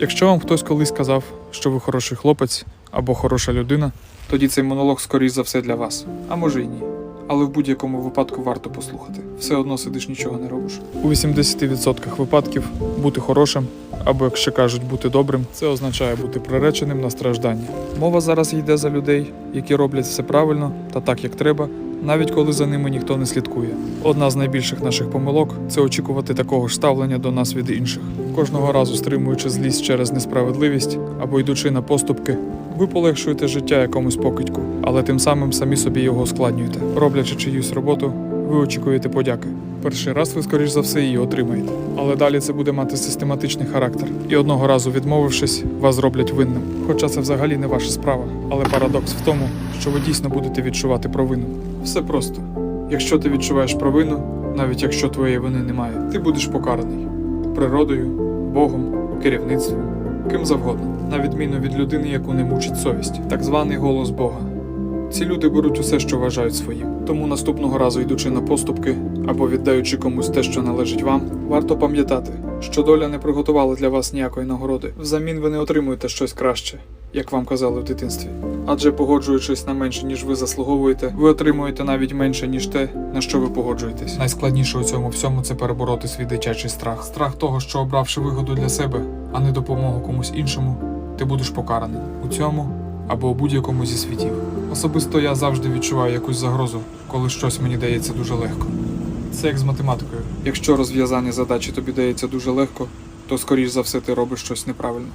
Якщо вам хтось колись сказав, що ви хороший хлопець або хороша людина, тоді цей монолог скоріш за все для вас, а може й ні. Але в будь-якому випадку варто послухати. Все одно сидиш нічого не робиш. У 80% випадків бути хорошим, або як ще кажуть, бути добрим, це означає бути приреченим на страждання. Мова зараз йде за людей, які роблять все правильно та так, як треба, навіть коли за ними ніхто не слідкує. Одна з найбільших наших помилок це очікувати такого ж ставлення до нас від інших. Кожного разу стримуючи злість через несправедливість або йдучи на поступки, ви полегшуєте життя якомусь покидьку, але тим самим самі собі його ускладнюєте. Роблячи чиюсь роботу, ви очікуєте подяки. Перший раз ви, скоріш за все, її отримаєте. Але далі це буде мати систематичний характер. І одного разу відмовившись, вас зроблять винним. Хоча це взагалі не ваша справа. Але парадокс в тому, що ви дійсно будете відчувати провину. Все просто. Якщо ти відчуваєш провину, навіть якщо твоєї вини немає, ти будеш покараний природою, Богом, керівництвом, ким завгодно, на відміну від людини, яку не мучить совість, так званий голос Бога. Ці люди беруть усе, що вважають своїм. Тому наступного разу, йдучи на поступки або віддаючи комусь те, що належить вам, варто пам'ятати, що доля не приготувала для вас ніякої нагороди. Взамін ви не отримуєте щось краще, як вам казали в дитинстві. Адже погоджуючись на менше, ніж ви заслуговуєте, ви отримуєте навіть менше, ніж те, на що ви погоджуєтесь. Найскладніше у цьому всьому це перебороти свій дитячий страх. Страх того, що обравши вигоду для себе, а не допомогу комусь іншому, ти будеш покараний у цьому або у будь-якому зі світів. Особисто я завжди відчуваю якусь загрозу, коли щось мені дається дуже легко. Це як з математикою. Якщо розв'язання задачі тобі дається дуже легко, то скоріш за все ти робиш щось неправильно.